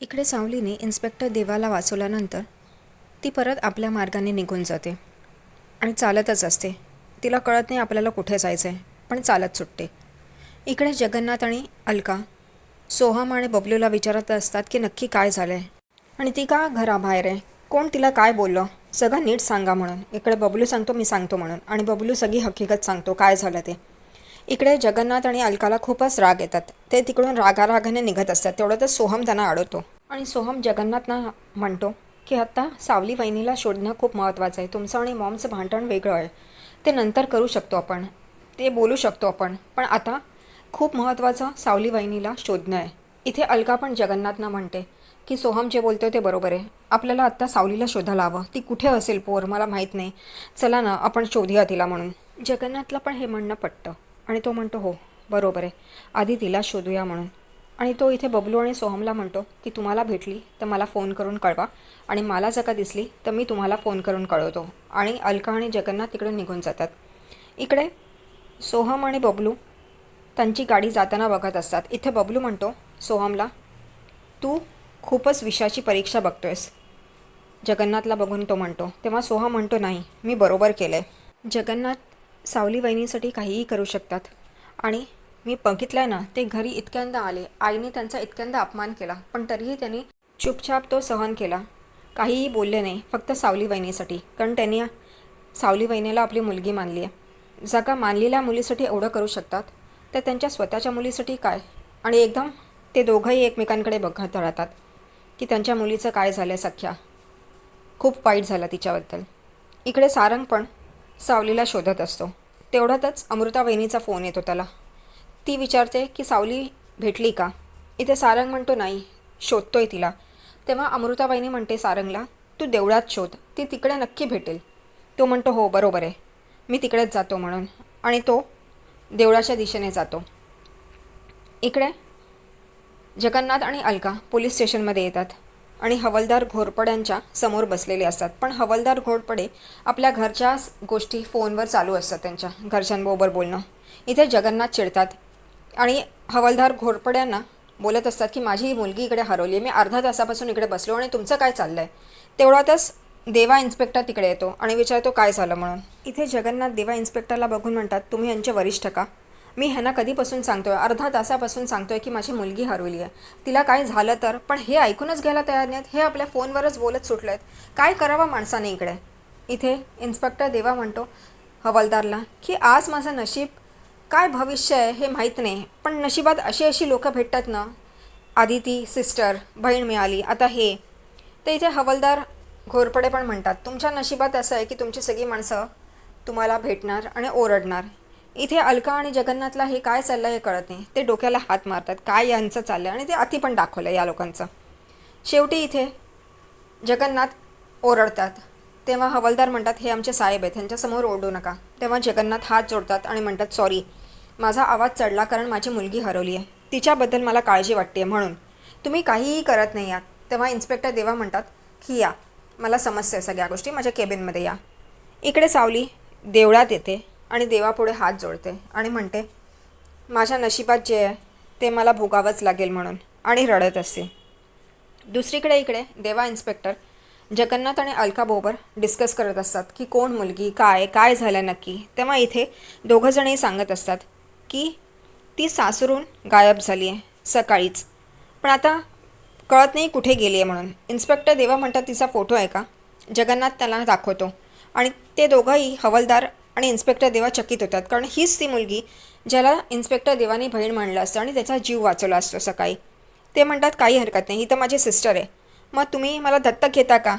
इकडे सावलीने इन्स्पेक्टर देवाला वाचवल्यानंतर ती परत आपल्या मार्गाने निघून जाते. आणि चालतच असते. तिला कळत नाही आपल्याला कुठे जायचं आहे पण चालत सुटते. इकडे जगन्नाथ आणि अलका सोहम आणि बबलूला विचारत असतात की नक्की काय झालं आहे आणि ती का घराबाहेर आहे? कोण तिला काय बोललं? सगळं नीट सांगा म्हणून. इकडे बबलू सांगतो मी सांगतो म्हणून. आणि बबलू सगळी हकीकत सांगतो काय झालं ते. इकडे जगन्नाथ आणि अलकाला खूपच राग येतात. ते तिकडून रागारागाने निघत असतात. तेवढं तर सोहम त्यांना अडवतो. आणि सोहम जगन्नाथना म्हणतो की आत्ता सावली वहिनीला शोधणं खूप महत्त्वाचं आहे. तुमचं आणि मॉमचं भांडण वेगळं आहे. ते नंतर करू शकतो आपण. ते बोलू शकतो आपण. पण आता खूप महत्त्वाचं सावली वहिनीला शोधणं आहे. इथे अलका पण जगन्नाथना म्हणते की सोहम जे बोलतो ते बरोबर आहे. आपल्याला आत्ता सावलीला शोधायला हवं. ती कुठे असेल पोर? मला माहीत नाही. चला ना आपण शोधूया तिला म्हणून. जगन्नाथला पण हे म्हणणं पटतं. आणि तो म्हणतो हो बरोबर आहे. आधी तिला शोधूया म्हणून. आणि तो इथे बबलू आणि सोहमला म्हणतो की तुम्हाला भेटली तर मला फोन करून कळवा. आणि मला जर का दिसली तर मी तुम्हाला फोन करून कळवतो. आणि अलका आणि जगन्नाथ तिकडे निघून जातात. इकडे सोहम आणि बबलू त्यांची गाडी जाताना बघत असतात. इथे बबलू म्हणतो सोहमला तू खूपच विषयाची परीक्षा बघतोयस. जगन्नाथला बघून तो म्हणतो तेव्हा सोहम म्हणतो नाही मी बरोबर केलं आहे जगन्नाथ सावली वहिनीसाठी काहीही करू शकतात. आणि मी बघितलं ना ते घरी इतक्यांदा आले. आईने त्यांचा इतक्यांदा अपमान केला पण तरीही त्यांनी चुपचाप तो सहन केला. काहीही बोलले नाही फक्त सावली वहिनीसाठी. कारण त्यांनी सावली वहिनीला आपली मुलगी मानली आहे. जगा मानलेल्या मुलीसाठी एवढं करू शकतात तर त्यांच्या स्वतःच्या मुलीसाठी काय? आणि एकदम ते दोघंही एकमेकांकडे बघत राहतात की त्यांच्या मुलीचं काय झालं आहे सख्या. खूप वाईट झालं तिच्याबद्दल. इकडे सारंग पण सावलीला शोधत असतो. तेवढ्यातच अमृता वहिनीचा फोन येतो त्याला. ती विचारते की सावली भेटली का? इथे सारंग म्हणतो नाही शोधतोय तिला. तेव्हा अमृता वहिनी म्हणते सारंगला तू देवळात शोध ती तिकडे नक्की भेटेल. तो म्हणतो हो बरोबर आहे. मी तिकडेच जातो म्हणून. आणि तो देवळाच्या दिशेने जातो. इकडे जगन्नाथ आणि अलका पोलीस स्टेशनमध्ये येतात. आणि हवलदार घोरपड्यांच्या समोर बसलेले असतात. पण हवलदार घोरपडे आपल्या घरच्या गोष्टी फोनवर चालू असतात त्यांच्या घरच्यांबरोबर बोलणं. इथे जगन्नाथ चिडतात. आणि हवलदार घोरपड्यांना बोलत असतात की माझी ही मुलगी इकडे हरवली आहे. मी अर्धा तासापासून इकडे बसलो आणि तुमचं काय चाललं आहे तेवढ्यातच देवा इन्स्पेक्टर तिकडे येतो आणि विचारतो काय झालं म्हणून? इथे जगन्नाथ देवा इन्स्पेक्टरला बघून म्हणतात तुम्ही यांचे वरिष्ठ का? मी ह्यांना कधीपासून सांगतोय? अर्धा तासापासून सांगतोय की माझी मुलगी हरवली आहे तिला काय झालं तर? पण हे ऐकूनच घ्यायला तयार नाहीत हे आपल्या फोनवरच बोलत सुटले आहेत काय करावं माणसाने इकडे? इथे इन्स्पेक्टर देवा म्हणतो हवालदारला की आज माझं नशीब काय भविष्य आहे हे माहीत नाही. पण नशिबात अशी अशी लोकं भेटतात ना. आधी ती सिस्टर बहीण मिळाली. आता हे. तर इथे हवालदार घोरपडे पण म्हणतात. तुमच्या नशिबात असं आहे की तुमची सगळी माणसं तुम्हाला भेटणार आणि ओरडणार. इथे अलका आणि जगन्नाथला हे काय चाललं हे कळत नाही. ते डोक्याला हात मारतात. काय यांचं चाललं आणि ते अति पण दाखवलं या लोकांचं. शेवटी इथे जगन्नाथ ओरडतात. तेव्हा हवालदार म्हणतात हे आमचे साहेब आहेत. ह्यांच्यासमोर ओरडू नका. तेव्हा जगन्नाथ हात जोडतात आणि म्हणतात सॉरी. माझा आवाज चढला कारण माझी मुलगी हरवली आहे. तिच्याबद्दल मला काळजी वाटते म्हणून. तुम्ही काहीही करत नाही आहात. तेव्हा इन्स्पेक्टर देवा म्हणतात की या. मला समस्या आहे सगळ्या गोष्टी. माझ्या केबिनमध्ये या. इकडे सावली देवळात येते. आणि देवापुढे हात जोडते आणि म्हणते माझ्या नशिबात जे आहे ते मला भोगावंच लागेल म्हणून आणि रडत असते. दुसरीकडे इकडे देवा इन्स्पेक्टर जगन्नाथ आणि अलकाबरोबर डिस्कस करत असतात की कोण मुलगी काय काय झालं नक्की? तेव्हा इथे दोघंजणही सांगत असतात की ती सासरून गायब झाली आहे सकाळीच. पण आता कळत नाही कुठे गेली आहे म्हणून. इन्स्पेक्टर देवा म्हणतात तिचा फोटो आहे का? जगन्नाथ त्याला दाखवतो. आणि ते दोघंही हवलदार आणि इन्स्पेक्टर देवा चकित होतात. कारण हीच ती मुलगी ज्याला इन्स्पेक्टर देवाने बहीण म्हणलं असतं आणि त्याचा जीव वाचवला असतो सकाळी. ते म्हणतात काही हरकत नाही ही तर माझी सिस्टर आहे. मग तुम्ही मला दत्तक घेता का?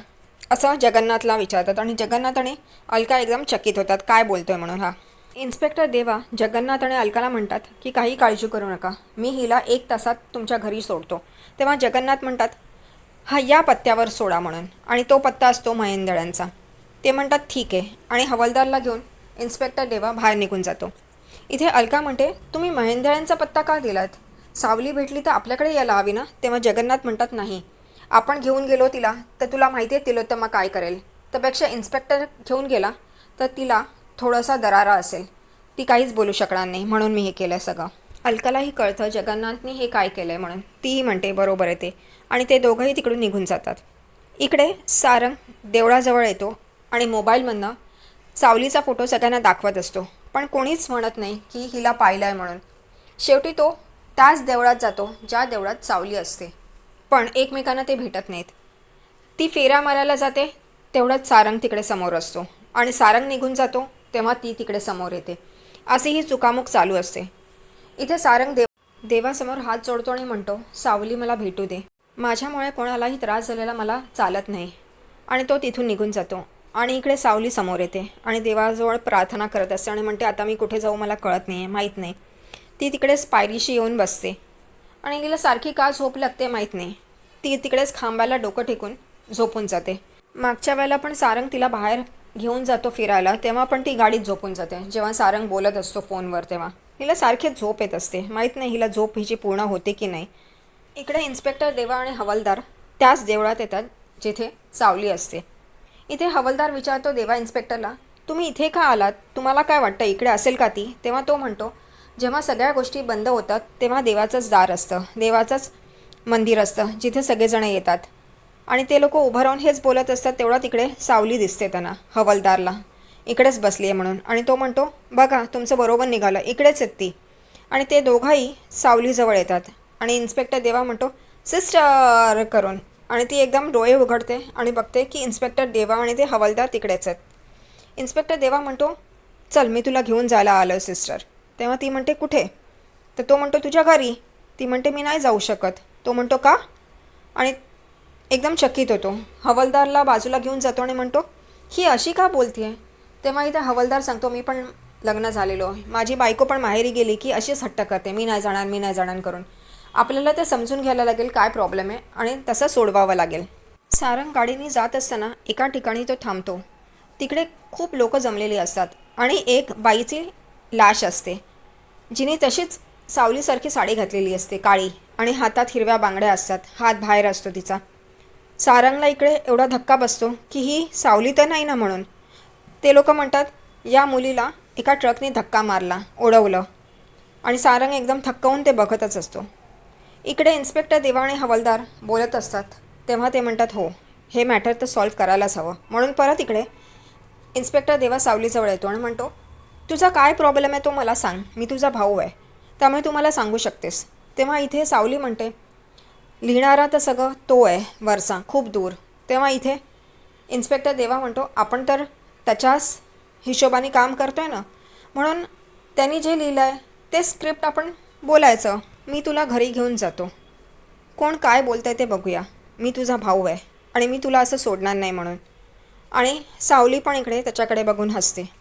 असं जगन्नाथला विचारतात आणि जगन्नाथ आणि अलका एकदम चकित होतात. काय बोलतोय म्हणून हा? इन्स्पेक्टर देवा जगन्नाथ आणि अलकाला म्हणतात की काही काळजी करू नका. मी हिला एक तासात तुमच्या घरी सोडतो. तेव्हा जगन्नाथ म्हणतात हा या पत्त्यावर सोडा म्हणून. आणि तो पत्ता असतो महेंदळ्यांचा ते म्हणतात ठीक आहे. आणि हवालदारला घेऊन इन्स्पेक्टर देवा बाहेर निघून जातो. इथे अलका म्हणते तुम्ही महेंदळ्यांचा पत्ता का दिलात? सावली भेटली तर आपल्याकडे यायला हवी ना? तेव्हा जगन्नाथ म्हणतात नाही. आपण घेऊन गेलो तिला तर तुला माहिती आहे तिलोत्तमा काय करेल. त्यापेक्षा इन्स्पेक्टर घेऊन गेला तर तिला थोडासा दरारा असेल. ती काहीच बोलू शकणार नाही म्हणून मी हे केलं सगळं. अलकालाही कळतं जगन्नाथनी हे काय केलं आहे म्हणून. तीही म्हणते बरोबर आहे ते. आणि ते दोघंही तिकडून निघून जातात. इकडे सारंग देवळाजवळ येतो आणि मोबाईलमधनं सावलीचा फोटो सगळ्यांना दाखवत असतो. पण कोणीच म्हणत नाही की हिला पाहिलं आहे म्हणून. शेवटी तो त्याच देवळात जातो ज्या देवळात सावली असते. पण एकमेकांना ते भेटत नाहीत. ती फेऱ्या मारायला जाते तेवढाच सारंग तिकडे समोर असतो. आणि सारंग निघून जातो तेव्हा ती तिकडे समोर येते. अशी ही चुकामुक चालू असते. इथे सारंग देव देवासमोर हात जोडतो आणि म्हणतो सावली मला भेटू दे. माझ्यामुळे कोणालाही त्रास झालेला मला चालत नाही. आणि तो तिथून निघून जातो. आणि इकडे सावली समोर येते आणि देवाजवळ प्रार्थना करत असते आणि म्हणते आता मी कुठे जाऊ मला कळत नाही आहे माहीत नाही. ती तिकडेच पायरीशी येऊन बसते. आणि तिला सारखी का झोप लागते माहीत नाही. ती तिकडेच खांबाला डोकं टेकून झोपून जाते. मागच्या वेळेला पण सारंग तिला बाहेर घेऊन जातो फिरायला तेव्हा पण ती गाडीत झोपून जाते जेव्हा सारंग बोलत असतो फोनवर तेव्हा. हिला सारखे झोप येत असते. माहीत नाही हिला झोप हिची पूर्ण होते की नाही. इकडे इन्स्पेक्टर देवा आणि हवालदार त्याच देवळात येतात जिथे सावली असते. इथे हवलदार विचारतो देवा इन्स्पेक्टरला तुम्ही इथे का आलात? तुम्हाला काय वाटतं इकडे असेल का ती? तेव्हा तो म्हणतो जेव्हा सगळ्या गोष्टी बंद होतात तेव्हा देवाचंच दार असतं देवाचंच मंदिर असतं जिथे सगळेजण येतात. आणि ते लोक उभं राहून हेच बोलत असतात तेवढा तिकडे सावली दिसते त्यांना हवलदारला. इकडेच बसली आहे म्हणून. आणि तो म्हणतो बघा तुमचं बरोबर निघालं इकडेच आहेत ती. आणि ते दोघंही सावलीजवळ येतात. आणि इन्स्पेक्टर देवा म्हणतो सिस्टर करून आणि ती एकदम डोळे उघडते आणि बघते की इन्स्पेक्टर देवा आणि ते हवालदार तिकडेच आहेत. इन्स्पेक्टर देवा म्हणतो चल मी तुला घेऊन जायला आलो सिस्टर. तेव्हा ती म्हणते कुठे? तर तो म्हणतो तुझ्या घरी. ती म्हणते मी नाही जाऊ शकत. तो म्हणतो का? आणि एकदम चकित होतो. हवलदारला बाजूला घेऊन जातो आणि म्हणतो ही अशी का बोलते तेव्हा इथे हवलदार सांगतो मी पण लग्न झालेलो आहे. माझी बायको पण माहेरी गेली की अशीच हट्ट करते. मी नाही जाणार मी नाही जाणार करून. आपल्याला ते समजून घ्यायला लागेल काय प्रॉब्लेम आहे आणि तसं सोडवावं लागेल. सारंग गाडीने जात असताना एका ठिकाणी तो थांबतो. तिकडे खूप लोक जमलेली असतात आणि एक बाईची लाश असते. जिने तशीच सावलीसारखी साडी घातलेली असते काळी आणि हातात हिरव्या बांगड्या असतात. हात बाहेर असतो तिचा. सारंगला इकडे एवढा धक्का बसतो की ही सावली तर नाही ना म्हणून. ते लोक म्हणतात या मुलीला एका ट्रकने धक्का मारला ओढवलं. आणि सारंग एकदम थक्कावून ते बघतच असतो. इकडे इन्स्पेक्टर देवा आणि हवालदार बोलत असतात. तेव्हा ते म्हणतात हो हे मॅटर तर सॉल्व्ह करायलाच हवं. म्हणून परत इकडे इन्स्पेक्टर देवा सावलीजवळ येतो आणि म्हणतो तुझा काय प्रॉब्लेम आहे तो मला सांग. मी तुझा भाऊ आहे. त्यामुळे तू मला सांगू शकतेस. तेव्हा इथे सावली म्हणते लिहिणारा तर सगळं तो आहे वरचा खूप दूर. तेव्हा इथे इन्स्पेक्टर देवा म्हणतो आपण तर त्याच्याच हिशोबाने काम करतो आहे ना. म्हणून त्यांनी जे लिहिलं आहे ते स्क्रिप्ट आपण बोलायचं. मी तुला घरी घेऊन जातो. कोण काय बोलतंय आहे ते बघूया. मी तुझा भाऊ आहे आणि मी तुला असं सोडणार नाही म्हणून. आणि सावली पण इकडे त्याच्याकडे बघून हसते.